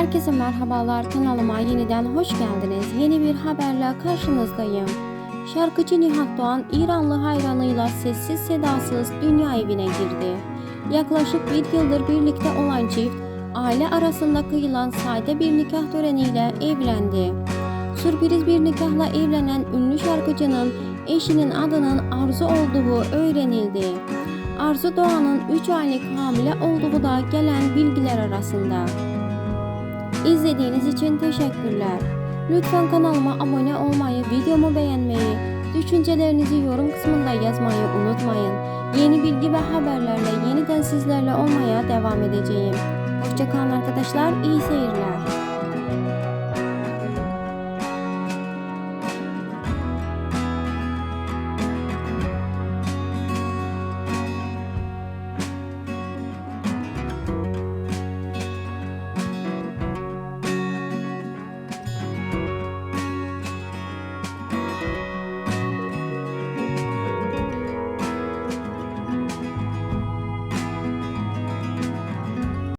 Herkese merhabalar kanalıma yeniden hoş geldiniz. Yeni bir haberle karşınızdayım. Şarkıcı Nihat Doğan İranlı hayranıyla sessiz sedasız dünya evine girdi. Yaklaşık bir yıldır birlikte olan çift aile arasında kıyılan sade bir nikah töreniyle evlendi. Sürpriz bir nikahla evlenen ünlü şarkıcının eşinin adının Arzu olduğu öğrenildi. Arzu Doğan'ın 3 aylık hamile olduğu da gelen bilgiler arasında. İzlediğiniz için teşekkürler. Lütfen kanalıma abone olmayı, videomu beğenmeyi, düşüncelerinizi yorum kısmında yazmayı unutmayın. Yeni bilgi ve haberlerle yeniden sizlerle olmaya devam edeceğim. Hoşçakalın arkadaşlar, iyi seyirler.